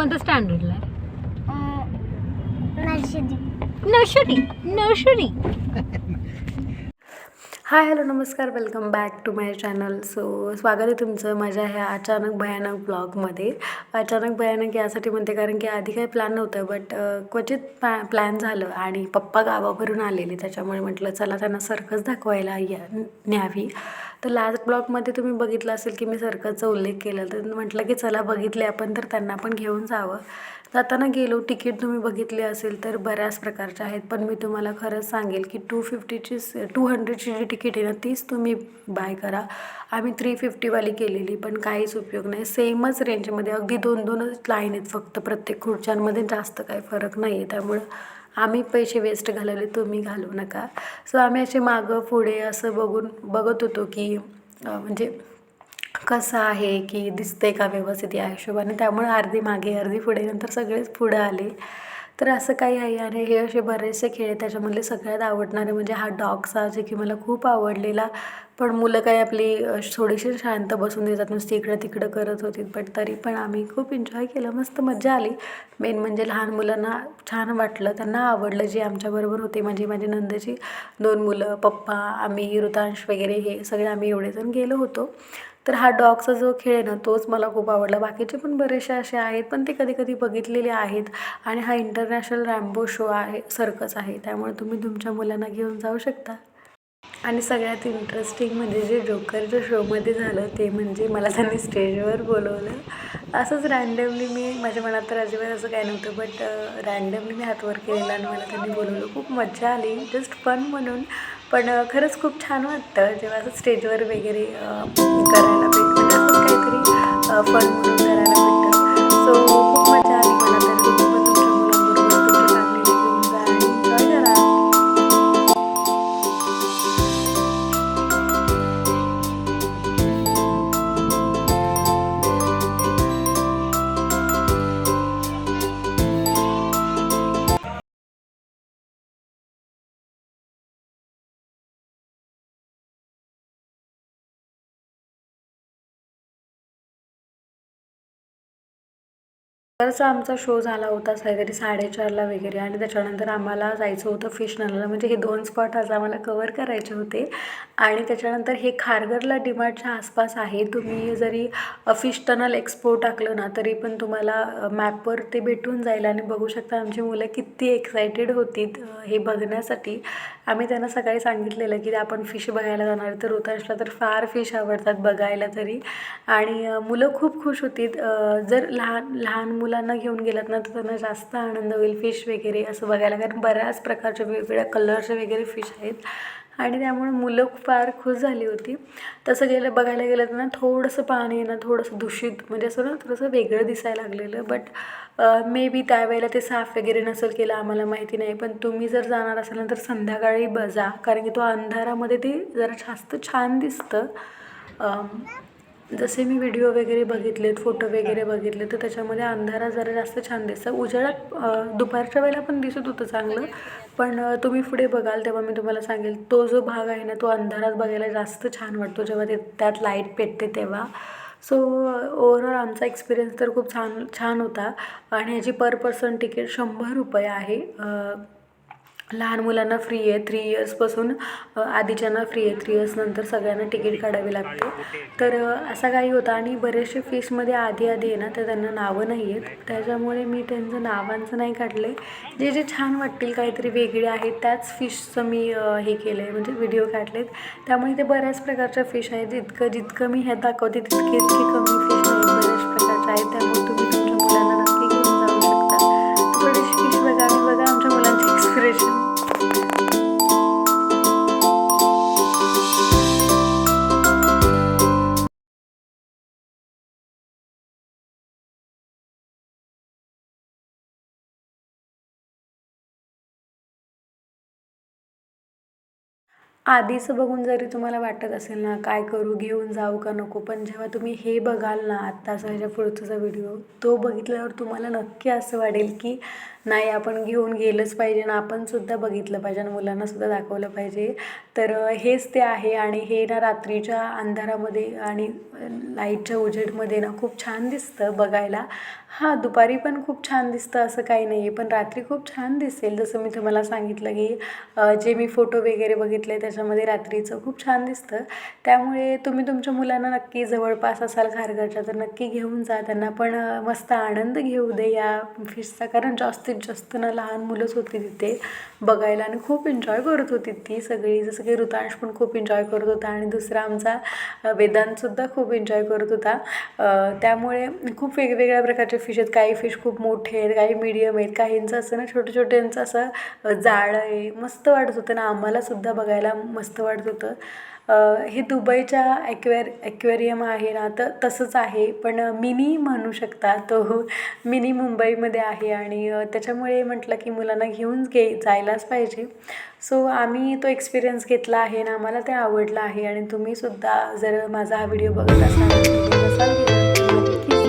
कोणत्या स्टँडर्डला आहे nursery nursery nursery hi hello नमस्कार. Welcome back to my channel. So स्वागत आहे तुमचं माझ्या ह्या अचानक भयानक ब्लॉगमध्ये. अचानक भयानक यासाठी म्हणते कारण की आधी काही प्लॅन नव्हतं बट क्वचित पॅ प्लॅन झालं आणि पप्पा गावावरून आलेले. त्याच्यामुळे म्हटलं चला त्यांना सर्कस दाखवायला या न्यावी. तर लास्ट ब्लॉगमध्ये तुम्ही बघितलं असेल की मी सर्कसचा उल्लेख केला. तर म्हटलं की चला बघितले आपण तर त्यांना पण घेऊन जावं. जाताना गेलो तिकीट तुम्ही बघितले असेल तर बऱ्याच प्रकारच्या आहेत. पण मी तुम्हाला खरंच सांगेल की टू फिफ्टीची टू हंड्रेडची जी तिकीट आहे ना तीच तुम्ही बाय करा. आम्ही थ्री फिफ्टीवाली केलेली पण काहीच उपयोग नाही. सेमच रेंजमध्ये अगदी दोन दोनच लाईन आहेत फक्त. प्रत्येक खुर्च्यांमध्ये जास्त काही फरक नाही आहे त्यामुळं आम्ही पैसे वेस्ट घालवले तुम्ही घालवू नका. सो आम्ही असे मागं पुढे असं बघून बघत होतो की म्हणजे कसं आहे की दिसते का व्यवस्थित या हिशोबाने? त्यामुळे अर्धी मागे अर्धी पुढे नंतर सगळेच पुढं आले. तर असं काही आहे. आणि हे असे बरेचसे खेळ आहेत त्याच्यामधले सगळ्यात आवडणारे म्हणजे हा डॉगचा जे की मला खूप आवडलेला. पण मुलं काही आपली थोडीशी शांत बसून देतात नुसती इकडं तिकडं करत होती. बट तरी पण आम्ही खूप एन्जॉय केलं. मस्त मजा आली. मेन म्हणजे लहान मुलांना छान वाटलं. त्यांना आवडलं जे आमच्याबरोबर होते. म्हणजे माझी नंदेची दोन मुलं पप्पा आम्ही ऋतांश वगैरे हे सगळे आम्ही एवढेजण गेलो होतो. तर हा डॉगचा जो खेळ आहे ना तोच मला खूप आवडला. बाकीचे पण बरेचसे असे आहेत पण ते कधी कधी बघितलेले आहेत. आणि हा इंटरनॅशनल रॅम्बो शो आहे सर्कस आहे. त्यामुळे तुम्ही तुमच्या मुलांना घेऊन जाऊ शकता. आणि सगळ्यात इंटरेस्टिंग म्हणजे जे जोकरच्या शोमध्ये झालं ते म्हणजे मला त्यांनी स्टेजवर बोलवलं. असंच रँडमली मी माझ्या मनात तर अजिबात असं काय नव्हतं बट रँडमली मी हातवर केलेला आणि मला त्यांनी बोलवलं. खूप मजा आली जस्ट फन म्हणून. पण खरंच खूप छान वाटतं जेव्हा असं स्टेजवर वगैरे करायला भेटतं काहीतरी फन म्हणून. तरचा आमचा शो झाला होता काहीतरी साडेचारला वगैरे आणि त्याच्यानंतर आम्हाला जायचं होतं फिश टनलला म्हणजे हे दोन स्पॉट आज आम्हाला कवर करायचे होते. आणि त्याच्यानंतर हे खारघरला डिमार्टच्या आसपास आहे. तुम्ही जरी फिश टनल एक्सपो टाकलं ना तरी पण तुम्हाला मॅपवर ते भेटून जाईल आणि बघू शकता आमची मुलं किती एक्सायटेड होती हे बघण्यासाठी. आम्ही त्यांना सकाळी सांगितलेलं की आपण फिश बघायला जाणार तर ऋतांशला तर फार फिश आवडतात बघायला तरी. आणि मुलं खूप खुश होती जर लहान लहान मुलं मुलांना घेऊन गेलात ना तर त्यांना जास्त आनंद होईल फिश वगैरे असं बघायला. कारण बऱ्याच प्रकारचे वेगवेगळ्या कलरचे वगैरे फिश आहेत. आणि त्यामुळे मुलं फार खुश झाली होती. तसं गेलं बघायला गेलं तर ना थोडंसं पाणी आहे ना थोडंसं दूषित म्हणजे असं ना थोडंसं वेगळं दिसायला लागलेलं. बट मे बी त्यावेळेला ते साफ वगैरे नसेल केलं आम्हाला माहिती नाही. पण तुम्ही जर जाणार असाल ना तर संध्याकाळी बजा. कारण की तो अंधारामध्ये ते जरा जास्त छान दिसतं. जसे मी व्हिडिओ वगैरे बघितलेत फोटो वगैरे बघितले तर त्याच्यामध्ये अंधारा जरा जास्त छान दिसतं. उजेडात दुपारच्या वेळेला पण दिसत होतं चांगलं पण तुम्ही पुढे बघाल तेव्हा मी तुम्हाला सांगेल तो जो भाग आहे ना तो अंधारात बघायला जास्त छान वाटतो जेव्हा ते त्यात लाइट पेटते तेव्हा. सो ओव्हरऑल आमचा एक्सपिरियन्स तर खूप छान छान होता. आणि ह्याची पर पर्सन तिकीट शंभर रुपये आहे. लहान मुलांना फ्री आहे. थ्री इयर्सपासून आधीच्यांना फ्री आहे. थ्री इयर्सनंतर सगळ्यांना तिकीट काढावी लागते. तर असा काही होता आणि बरेचसे फिशमध्ये आधी आधी आहे ना तर त्यांना नावं नाही आहेत. त्याच्यामुळे मी त्यांचं नावांचं नाही काढले जे जे छान वाटतील काहीतरी वेगळे आहेत त्याच फिशचं मी हे केलं आहे म्हणजे व्हिडिओ काढलेत. त्यामुळे ते बऱ्याच प्रकारच्या फिश आहेत. जितकं जितकं मी हे दाखवते तितके इतकी कमी फिश आहेत. बऱ्याच प्रकारच्या आहेत. त्यामुळे तुम्ही मुलांचे आधीचं बघून जरी तुम्हाला वाटत असेल ना काय करू घेऊन जाऊ का नको पण जेव्हा तुम्ही हे बघाल ना आत्ताचा ह्याच्या पुढचा व्हिडिओ तो बघितल्यावर तुम्हाला नक्की असं वाटेल की नाही आपण घेऊन गेलंच पाहिजे ना आपण सुद्धा बघितलं पाहिजे आणि मुलांनासुद्धा दाखवलं पाहिजे. तर हेच ते आहे आणि हे ना रात्रीच्या अंधारामध्ये आणि लाईटच्या उजेडमध्ये ना खूप छान दिसतं बघायला. हां दुपारी पण खूप छान दिसतं असं काही नाही आहे पण रात्री खूप छान दिसेल. जसं मी तुम्हाला सांगितलं की जे मी फोटो वगैरे बघितले त्याच्यामध्ये रात्रीचं खूप छान दिसतं. त्यामुळे तुम्ही तुमच्या मुलांना नक्की जवळपास असाल खारघरच्या तर नक्की घेऊन जा. त्यांना पण मस्त आनंद घेऊ दे या फिशचा कारण जास्त जास्तीत जास्त ना लहान मुलंच होती तिथे. बघायला आणि खूप एन्जॉय करत होती ती सगळी. जसं की ऋतांश पण खूप एन्जॉय करत होता आणि दुसरा आमचा वेदांतसुद्धा खूप एन्जॉय करत होता. त्यामुळे खूप वेगवेगळ्या प्रकारचे फिश आहेत. काही फिश खूप मोठे आहेत काही मीडियम आहेत. काहींचं असं ना छोटे छोट्यांचं असं जाळं आहे. मस्त वाटत होतं ना. आम्हालासुद्धा बघायला मस्त वाटत होतं. हे दुबईच्या ॲक्वेर ॲक्वेरियम आहे ना तर तसंच आहे. पण मिनी म्हणू शकता तो. मिनी मुंबईमध्ये आहे आणि त्या त्याच्यामुळे म्हटलं की मुलांना घेऊन गे जायलाच पाहिजे. सो आम्ही तो एक्सपिरियन्स घेतला आहे आणि आम्हाला ते आवडलं आहे. आणि तुम्हीसुद्धा जर माझा हा व्हिडिओ बघत असाल तुम्ही नसाल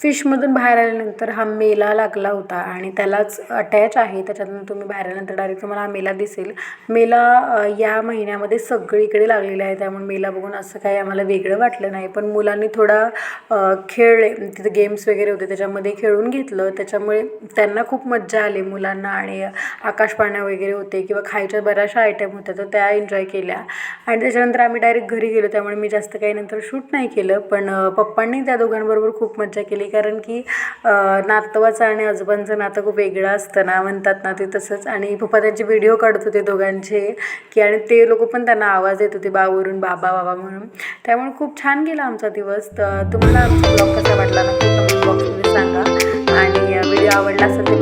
फिशमधून बाहेर आल्यानंतर हा मेला लागला होता आणि त्यालाच अटॅच आहे. त्याच्यातून तुम्ही बाहेर आल्यानंतर डायरेक्ट तुम्हाला हा मेला दिसेल. मेला या महिन्यामध्ये सगळीकडे लागलेला आहे. त्यामुळे मेला बघून असं काही आम्हाला वेगळं वाटलं नाही. पण मुलांनी थोडा खेळ तिथे गेम्स वगैरे होते. त्याच्यामध्ये खेळून घेतलं. त्याच्यामुळे त्यांना खूप मज्जा आली मुलांना आणि आकाशपाण्या वगैरे होते किंवा खायच्या बऱ्याचशा आयटम होत्या तर त्या एन्जॉय केल्या. आणि त्याच्यानंतर आम्ही डायरेक्ट घरी गेलो. त्यामुळे मी जास्त काही नंतर शूट नाही केलं. पण पप्पांनी त्या दोघांबरोबर खूप मज्जा केली. कारण की नातवाचं आणि आजोबांचं नातं खूप वेगळं असतं ना म्हणतात ना ते तसंच. आणि पप्पा त्यांचे व्हिडिओ काढत होते दोघांचे की आणि ते लोक पण त्यांना आवाज येत होते बावरून बाबा बाबा म्हणून. त्यामुळे खूप छान गेला आमचा दिवस. तर तुम्हाला आमचा ब्लॉग कसा वाटला नक्की कमेंट बॉक्समध्ये सांगा. आणि व्हिडिओ आवडला असेल तर